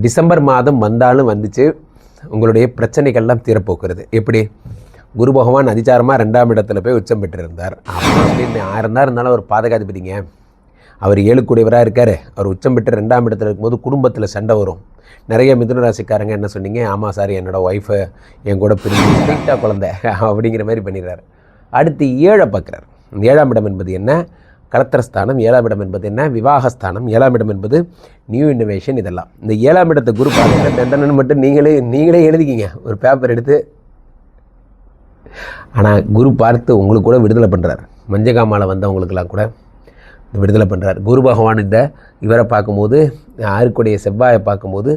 December மாதம் வந்தாலும் வந்துச்சு உங்களுடைய பிரச்சனைகள்லாம் தீரப்போக்குறது. எப்படி? குரு பகவான் அதிச்சாரமாக ரெண்டாம் இடத்துல போய் உச்சம் பெற்றிருந்தார். அப்படின்னு ஆயிரம் தான் இருந்தாலும் அவர் பாதகாதிபதிங்க. அவர் ஏழுக்குடையவராக இருக்கார். அவர் உச்சம் பெற்று ரெண்டாம் இடத்துல இருக்கும்போது குடும்பத்தில் சண்டை வரும். நிறைய மிதுன ராசிக்காரங்க என்ன சொன்னீங்க? ஆமாம் சார் என்னோடய ஒய்ஃபை என் கூட பிரிஞ்சு ஸ்ட்ரிக்டாக குழந்தை அப்படிங்கிற மாதிரி பண்ணிடுறாரு. அடுத்து ஏழை பார்க்குறாரு. ஏழாம் இடம் என்பது என்ன? கலத்திரஸ்தானம் ஏழாம் இடம் என்பது என்ன? விவாகஸ்தானம் ஏழாம் இடம் என்பது நியூ இன்னோவேஷன் இதெல்லாம். இந்த ஏழாம் இடத்தை குரு பார்க்குற மட்டும் நீங்களே நீங்களே எழுதிக்கிங்க. ஒரு பேப்பர் எடுத்து. ஆனால் குரு பார்த்து உங்களுக்கு கூட விடுதலை பண்ணுறார் மஞ்சகாமால வந்தவங்களுக்கெல்லாம் கூட விடுதலை பண்ணுறார் குரு பகவான் இந்த இவரை பார்க்கும்போது ஆறுக்குடைய செவ்வாயை பார்க்கும்போது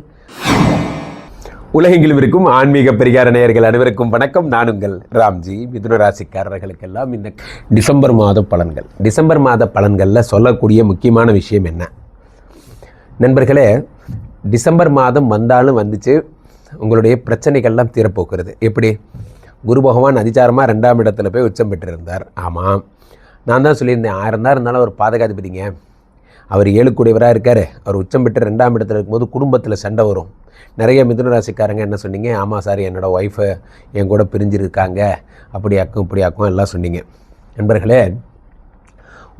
உலகெங்கிலும் இருக்கும் ஆன்மீக பரிகார நேயர்கள் அனைவருக்கும் வணக்கம். நான் உங்கள் ராம்ஜி. மிதுன ராசிக்காரர்களுக்கெல்லாம் இந்த டிசம்பர் மாத பலன்கள். டிசம்பர் மாத பலன்களில் சொல்லக்கூடிய முக்கியமான விஷயம் என்ன? நண்பர்களே டிசம்பர் மாதம் வந்தாலும் வந்துச்சு. உங்களுடைய பிரச்சனைகள்லாம் தீரப்போக்குறது எப்படி? குரு பகவான் அதிச்சாரமாக ரெண்டாம் இடத்துல போய் உச்சம் பெற்றிருந்தார். ஆமாம் நான் தான் சொல்லியிருந்தேன். ஆயிரம் தான் இருந்தாலும் அவர் பாதகாதிபதிங்க. அவர் ஏழுக்குடையவராக இருக்கார். அவர் உச்சம் பெற்று ரெண்டாம் இடத்துல இருக்கும்போது குடும்பத்தில் சண்டை வரும். நிறைய மிதுன ராசிக்காரங்க என்ன சொன்னீங்க? ஆமாம் சார் என்னோடய ஒய்ஃபை என் கூட பிரிஞ்சிருக்காங்க. அப்படி ஆக்கும் இப்படி ஆக்கும் எல்லாம் சொன்னீங்க. நண்பர்களே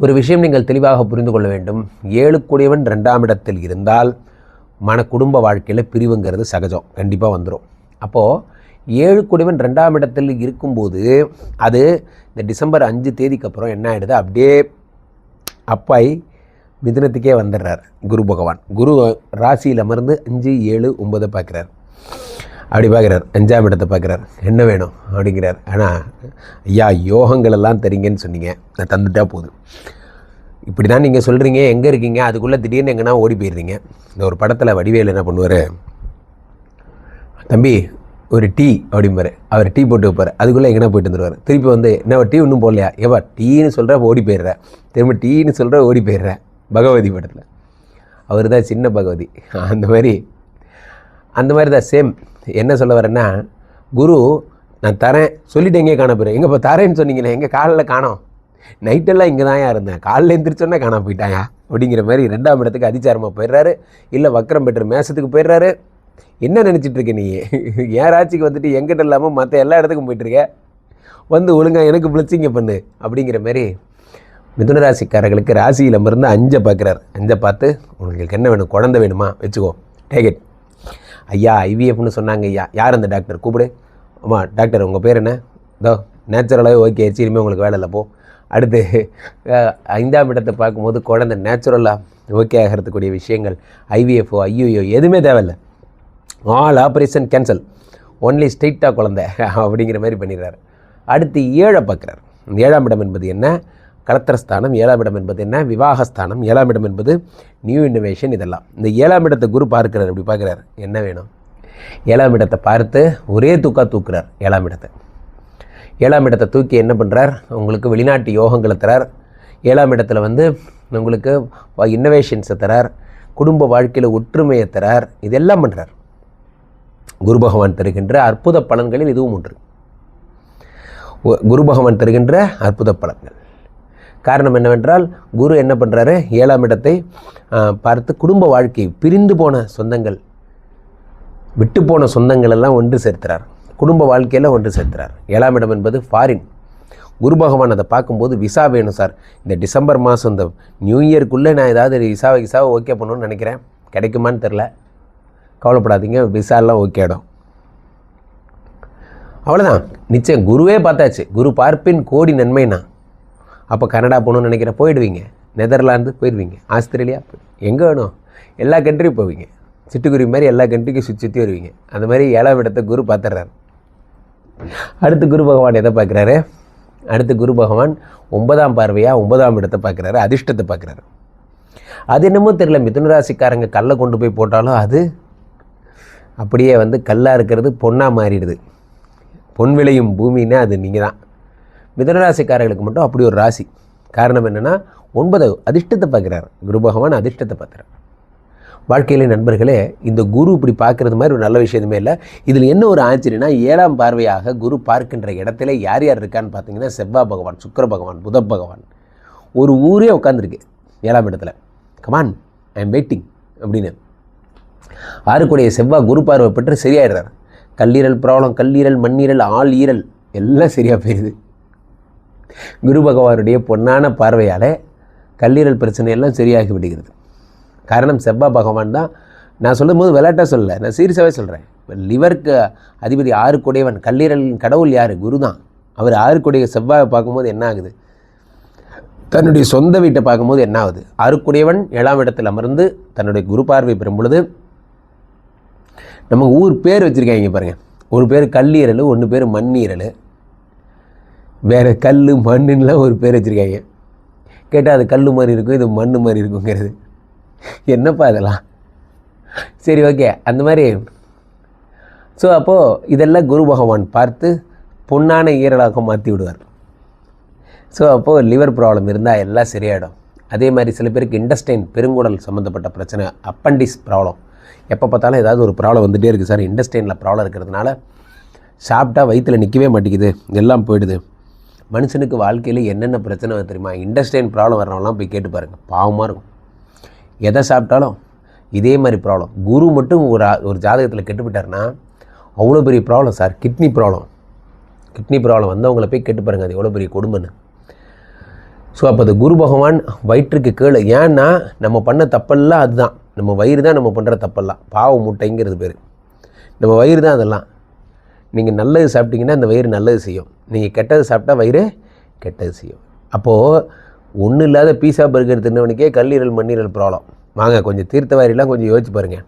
ஒரு விஷயம் நீங்கள் தெளிவாக புரிந்து கொள்ள வேண்டும். ஏழுக்குடையவன் ரெண்டாம் இடத்தில் இருந்தால் மன குடும்ப வாழ்க்கையில் பிரிவுங்கிறது சகஜம். கண்டிப்பாக வந்துடும் அப்போது ஏழு ரெண்டாம் இடத்தில் இருக்கும்போது அது இந்த டிசம்பர் அஞ்சு தேதிக்கு அப்புறம் என்ன ஆகிடுது அப்படியே அப்பாய் மிதுனத்துக்கே வந்துடுறார் குரு பகவான். குரு ராசியில் அமர்ந்து அஞ்சு ஏழு ஒன்பதை பார்க்குறார். அப்படி பார்க்குறார். அஞ்சாம் இடத்தை பார்க்குறார். என்ன வேணும்? அப்படிங்கிறார். ஆனால் ஐயா யோகங்கள் எல்லாம் சொன்னீங்க. நான் தந்துட்டா போதும். இப்படி தான் நீங்கள் சொல்கிறீங்க எங்கே இருக்கீங்க? அதுக்குள்ளே திடீர்னு எங்கன்னா ஓடி போயிடுறீங்க. இந்த ஒரு படத்தில் வடிவேல் என்ன பண்ணுவார்? தம்பி ஒரு டீ அப்படிம்பாரு. அவர் டீ போட்டு வைப்பார். அதுக்குள்ளே எங்கன்னா போயிட்டு வந்துடுவார் திருப்பி வந்து என்ன டீ ஒன்றும் போடலையா? ஏவா டீன்னு சொல்கிற ஓடி போயிடுற. திரும்ப டீன்னு சொல்கிற ஓடி போயிடுறேன் பகவதி படத்தில். அவர் தான் சின்ன பகவதி. அந்த மாதிரி அந்த மாதிரி தான் சேம் என்ன சொல்ல வரேன்னா குரு நான் தரேன். சொல்லிட்டு எங்கே காண போகிறேன் எங்கே இப்போ தரேன்னு சொன்னீங்களே எங்கள் காலில் காணோம். நைட்டெல்லாம் இங்கே தான் இருந்தேன். காலையில் எழுந்திரிச்சோன்னே காண போயிட்டாயா? அப்படிங்கிற மாதிரி ரெண்டாம் இடத்துக்கு அதிச்சாரமாக போயிடுறாரு. இல்லை வக்கரம் பெற்ற மேசத்துக்கு போயிடுறாரு. என்ன நினச்சிட்ருக்க நீ? ஏன் ராசிக்கு வந்துட்டு எங்கிட்ட இல்லாமல் மற்ற எல்லா இடத்துக்கும் போயிட்டுருக்க வந்து ஒழுங்காக எனக்கு பிளிச்சிங்க பண்ணு. அப்படிங்கிற மாதிரி மிதுன ராசிக்காரர்களுக்கு ராசியில் அஞ்சை பார்க்குறாரு. அஞ்சை பார்த்து உங்களுக்கு என்ன வேணும்? குழந்தை வேணுமா? வச்சுக்கோ. டேக் இட் ஐயா ஐவிஎஃப்னு சொன்னாங்க ஐயா. யார் அந்த டாக்டர் கூப்பிடு. ஆமாம் டாக்டர் உங்கள் பேர் என்ன? இதோ நேச்சுரலாகவே ஓகே ஆச்சு இனிமேல் உங்களுக்கு வேலை இல்லை. போ. அடுத்து ஐந்தாம் இடத்தை பார்க்கும்போது குழந்தை நேச்சுரலாக ஓகே ஆகிறதுக்கூடிய விஷயங்கள் ஐவிஎஃப்ஓ ஐயோயோ எதுவுமே தேவையில்லை. ஆல் ஆப்ரேஷன் கேன்சல் ஒன்லி ஸ்ட்ரெயிட்டாக குழந்தை அப்படிங்கிற மாதிரி பண்ணிடுறாரு. அடுத்து ஏழை பார்க்குறாரு. ஏழாம் இடம் என்பது என்ன? கலத்திரஸ்தானம் ஏழாம் இடம் என்பது என்ன? விவாகஸ்தானம். ஏழாம் இடம் என்பது நியூ இன்னோவேஷன் இதெல்லாம். இந்த ஏழாம் இடத்தை குரு பார்க்கிறார் இப்படி பார்க்குறாரு. என்ன வேணும்? ஏழாம் இடத்தை பார்த்து ஒரே தூக்கா தூக்குறார் ஏழாம் இடத்தை. ஏழாம் இடத்தை தூக்கி என்ன பண்ணுறார் உங்களுக்கு வெளிநாட்டு யோகங்களை தரார். ஏழாம் இடத்துல வந்து உங்களுக்கு இன்னோவேஷன்ஸை தரார். குடும்ப வாழ்க்கையில் ஒற்றுமையை தரார். இதெல்லாம் பண்ணுறார் குரு பகவான் தருகின்ற அற்புத பலன்களில் இதுவும் ஒன்று. குரு பகவான் தருகின்ற அற்புத பலன்கள். காரணம் என்னவென்றால் குரு என்ன பண்ணுறாரு ஏழாம் இடத்தை பார்த்து குடும்ப வாழ்க்கை பிரிந்து போன சொந்தங்கள் விட்டு போன சொந்தங்கள் எல்லாம் ஒன்று சேர்த்துறார். குடும்ப வாழ்க்கையில் ஒன்று சேர்த்துறார். ஏழாம் இடம் என்பது ஃபாரின் குரு பகவான் அதை பார்க்கும்போது விசா வேணும் சார் இந்த டிசம்பர் மாதம் இந்த நியூ இயர்க்குள்ளே நான் ஏதாவது விசாவை விசாவை ஓகே பண்ணணும்னு நினைக்கிறேன். கிடைக்குமான்னு தெரில. கவலைப்படாதீங்க விசாலாம் ஓகே இடம் அவ்வளோதான் நிச்சயம் குருவே பார்த்தாச்சு. குரு பார்ப்பின் கோடி நன்மைனா. அப்போ கனடா போகணும்னு நினைக்கிற போயிடுவீங்க. நெதர்லாந்து போயிடுவீங்க. ஆஸ்திரேலியா எங்கே வேணும்? எல்லா கண்ட்ரியும் போவீங்க. சிட்டுக்குருவி மாதிரி எல்லா கண்ட்ரிக்கும் சுற்றி சுற்றி வருவீங்க. அந்த மாதிரி ஏழாம் இடத்தை குரு பார்த்துட்றாரு. அடுத்து குரு பகவான் எதை பார்க்குறாரு? அடுத்து குரு பகவான் ஒன்பதாம் பார்வையாக ஒன்பதாம் இடத்தை பார்க்குறாரு. அதிர்ஷ்டத்தை பார்க்குறாரு. அது என்னமோ தெரியல. மிதுன ராசிக்காரங்க கல்லை கொண்டு போய் போட்டாலும் அது அப்படியே வந்து கல்லாக இருக்கிறது பொண்ணாக மாறிடுது. பொன் விளையும் பூமின்னா அது நீங்கள் தான் மிதனராசிக்காரர்களுக்கு மட்டும் அப்படி ஒரு ராசி. காரணம் என்னென்னா ஒன்பது அதிர்ஷ்டத்தை பார்க்குறாரு. குரு பகவான் அதிர்ஷ்டத்தை பார்க்குறாரு. வாழ்க்கையில நண்பர்களே இந்த குரு இப்படி பார்க்குறது மாதிரி ஒரு நல்ல விஷயமே இல்லை. இதில் என்ன ஒரு ஆச்சரியனா ஏழாம் பார்வையாக குரு பார்க்கின்ற இடத்துல யார் யார் இருக்கான்னு பார்த்தீங்கன்னா செவ்வாய் பகவான் சுக்கிர பகவான் புத பகவான். ஒரு ஊரே உட்காந்துருக்கு ஏழாம் இடத்துல. கமான் ஐ எம் வெயிட்டிங் அப்படின்னு. ஆறுக்குடைய செவ்வாய் குரு பார்வை பெற்று சரியாயிடுறார். கல்லீரல் ப்ராப்ளம் கல்லீரல் மண்ணீரல் ஆள் ஈரல் எல்லாம் சரியாக போயிடுது. குரு பகவானுடைய பொன்னான பார்வையால் கல்லீரல் பிரச்சனை எல்லாம் சரியாகி விடுகிறது. காரணம் செவ்வா பகவான் தான். நான் சொல்லும் போது விளையாட்டாக சொல்லலை. நான் சீரியஸாகவே சொல்கிறேன் லிவருக்கு அதிபதி ஆறுக்குடையவன் கல்லீரலின் கடவுள் யார்? குரு தான். அவர் ஆறுக்குடைய செவ்வாயை பார்க்கும்போது என்ன ஆகுது? தன்னுடைய சொந்த வீட்டை பார்க்கும்போது என்ன ஆகுது? ஆறுக்குடையவன் ஏழாம் இடத்தில் அமர்ந்து தன்னுடைய குரு பார்வை பெறும் பொழுது நம்ம ஊர் பேர் வச்சுருக்காங்க பாருங்கள் ஒரு பேர் கல்லீரல் ஒன்று பேர் மண்ணீரல். வேறு கல் மண்ணுன்னெலாம் ஒரு பேர் வச்சுருக்காங்க. கேட்டால் அது கல் மாதிரி இருக்கும் இது மண் மாதிரி இருக்குங்கிறது. என்னப்பா இதெல்லாம் சரி ஓகே அந்த மாதிரி. ஸோ அப்போது இதெல்லாம் குரு பகவான் பார்த்து பொன்னான ஈரலாக மாற்றி விடுவார். ஸோ அப்போது லிவர் ப்ராப்ளம் இருந்தால் எல்லாம் சரியாயிடும். அதே மாதிரி சில பேருக்கு இண்டஸ்டைன் பெருங்குடல் சம்மந்தப்பட்ட பிரச்சனை அப்பண்டிஸ் ப்ராப்ளம் எப்போ பார்த்தாலும் ஏதாவது ஒரு ப்ராப்ளம் வந்துகிட்டே இருக்குது சார். இண்டஸ்டைனில் ப்ராப்ளம் இருக்கிறதுனால சாப்பிட்டா வயிற்றில் நிற்கவே மாட்டேங்குது. எல்லாம் போயிடுது. மனுஷனுக்கு வாழ்க்கையில் என்னென்ன பிரச்சனை தெரியுமா? இண்டஸ்டைன் ப்ராப்ளம் வரவங்களாம் போய் கேட்டு பாருங்கள் பாவமாக இருக்கும். எதை சாப்பிட்டாலும் இதே மாதிரி ப்ராப்ளம் குரு மட்டும் ஒரு ஒரு ஜாதகத்தில் கெட்டுப்பிட்டாருன்னா அவ்வளோ பெரிய problem sir kidney problem kidney problem வந்தவங்கள போய் கேட்டு பாருங்கள் அது எவ்வளோ பெரிய கொடுமைன்னு. ஸோ அப்போ அது குரு பகவான் வயிற்றுக்கு கீழே. ஏன்னா நம்ம பண்ண தப்பெல்லாம் அதுதான். நம்ம வயிறு தான் நம்ம பண்ணுற தப்பெல்லாம். பாவ முட்டைங்கிறது பேர். நம்ம வயிறு தான் அதெல்லாம். நீங்கள் நல்லது சாப்பிட்டீங்கன்னா அந்த வயிறு நல்லது செய்யும். நீங்கள் கெட்டது சாப்பிட்டா வயிறு கெட்டது செய்யும். அப்போது ஒன்றும் இல்லாத பீஸா பர்கர் தின்னவனுக்கே கல்லீரல் மண்ணீரல் ப்ராப்ளம் வாங்க கொஞ்சம் தீர்த்த வாரிலாம் கொஞ்சம் யோசிச்சு பாருங்கள்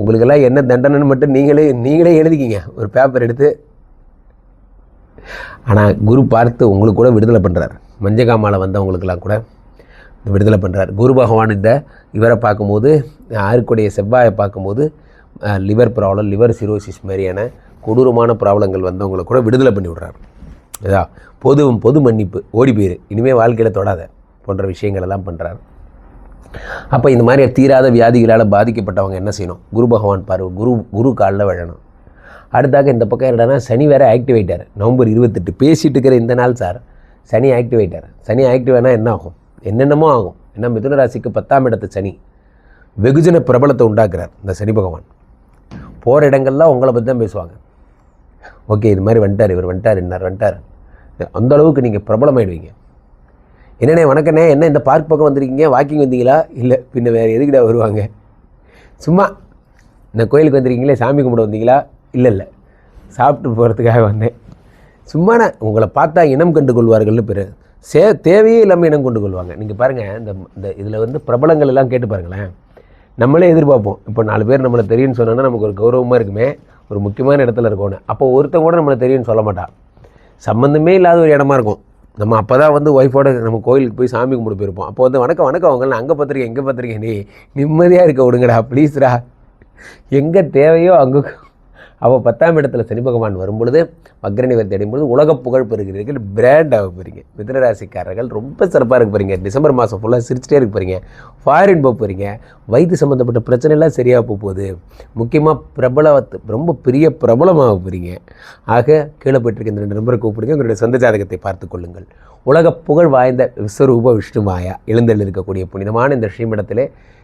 உங்களுக்கெல்லாம் என்ன தண்டனைன்னு மட்டும் நீங்களே நீங்களே எழுதிக்கிங்க. ஒரு பேப்பர் எடுத்து. ஆனால் குரு பார்த்து உங்களுக்கு கூட விடுதலை பண்ணுறார் மஞ்சகாமால வந்தவங்களுக்கெல்லாம் கூட விடுதலை பண்ணுறார் குரு பகவான் இந்த இவரை பார்க்கும்போது ஆறுக்குடைய செவ்வாயை பார்க்கும்போது லிவர் ப்ராப்ளம் லிவர் சிரோசிஸ் மாதிரியான கொடூரமான ப்ராப்ளங்கள் வந்தவங்களை கூட விடுதலை பண்ணி விடுறாரு. இதா பொது பொது மன்னிப்பு ஓடி போயிரு. இனிமேல் வாழ்க்கையில் தொடாத போன்ற விஷயங்கள் எல்லாம் பண்ணுறார் அப்போ இந்த மாதிரி தீராத வியாதிகளால் பாதிக்கப்பட்டவங்க என்ன செய்யணும்? குரு பகவான் பார்வை குரு குரு காலில் விழணும். அடுத்தாக இந்த பக்கம் என்னடனா சனி வேறு ஆக்டிவேட்டார். நவம்பர் இருபத்தெட்டு. பேசிட்டு இருக்கிற இந்த நாள் சார் சனி ஆக்டிவேட்டார். சனி ஆக்டிவேனா என்ன ஆகும்? என்னென்னமோ ஆகும். ஏன்னா மிதுன ராசிக்கு பத்தாம் இடத்து சனி. வெகுஜன பிரபலத்தை உண்டாக்குறார் இந்த சனி பகவான். போகிற இடங்கள்லாம் உங்களை பற்றி தான் பேசுவாங்க. ஓகே இது மாதிரி வந்துட்டார் இவர் வந்துட்டார் இன்னார் வந்துட்டார். அந்த அளவுக்கு நீங்கள் பிரபலமாயிடுவீங்க. என்னண்ணே வணக்கண்ணே என்ன இந்த பார்க் பக்கம் வந்திருக்கீங்க? வாக்கிங் வந்தீங்களா? இல்லை பின்ன வேறு எதுக்கிட்ட வருவாங்க? சும்மா இந்த கோயிலுக்கு வந்திருக்கீங்களே சாமி கும்பிட வந்தீங்களா? இல்லை இல்லை. சாப்பிட்டு போகிறதுக்காக வந்தேன். சும்மாண்ணே உங்களை பார்த்தா இனம் கண்டு கொள்வார்கள்னு பேர். சே தேவையே இல்லாமல் இனம் கொண்டு கொள்வாங்க. நீங்கள் பாருங்கள் இந்த இந்த இதில் வந்து பிரபலங்கள் எல்லாம் கேட்டு பாருங்களேன். நம்மளே எதிர்பார்ப்போம். இப்போ நாலு பேர் நம்மளை தெரியும்னு சொன்னோன்னா நமக்கு ஒரு கௌரவமாக இருக்குமே. ஒரு முக்கியமான இடத்துல இருக்கோன்னு அப்போ ஒருத்தன் கூட நம்மளை தெரியும்னு சொல்ல மாட்டான் சம்மந்தமே இல்லாத ஒரு இடமா இருக்கும். நம்ம அப்போ தான் வந்து ஒய்ஃபோட நம்ம கோயிலுக்கு போய் சாமி கும்பிட போயிருப்போம். அப்போ வந்து வணக்கம் வணக்கம். அவங்கள அங்கே பார்த்துருக்கேன் எங்கே பார்த்துருக்கேன் நீ நிம்மதியாக இருக்க விடுங்கடா ப்ளீஸ்டா எங்கே தேவையோ அங்கே அப்போ பத்தாம் இடத்துல சனி பகவான் வரும்பொழுது வக்ரனிவர் தேடும் பொழுது உலக புகழ் பெறுகிறீர்கள் பிராண்ட் ஆக போகிறீங்க மிதனராசிக்காரர்கள் ரொம்ப சிறப்பாக இருக்க போகிறீங்க டிசம்பர் மாதம் ஃபுல்லாக சிரிச்சிட்டே இருக்க போகிறீங்க ஃபாரின் போக போகிறீங்க வயிற்று சம்மந்தப்பட்ட பிரச்சனைலாம் சரியாக போக போகுது. முக்கியமாக பிரபலத்து ரொம்ப பெரிய பிரபலமாக போகிறீங்க ஆக கீழே போயிட்டு இந்த ரெண்டு நம்பரை கூப்பிடுங்க. உங்களுடைய சொந்த ஜாதகத்தை பார்த்து கொள்ளுங்கள். உலக புகழ் வாய்ந்த விஸ்வரூப விஷ்ணுமாயா எழுந்தல் இருக்கக்கூடிய புனிதமான இந்த ஸ்ரீமடத்திலே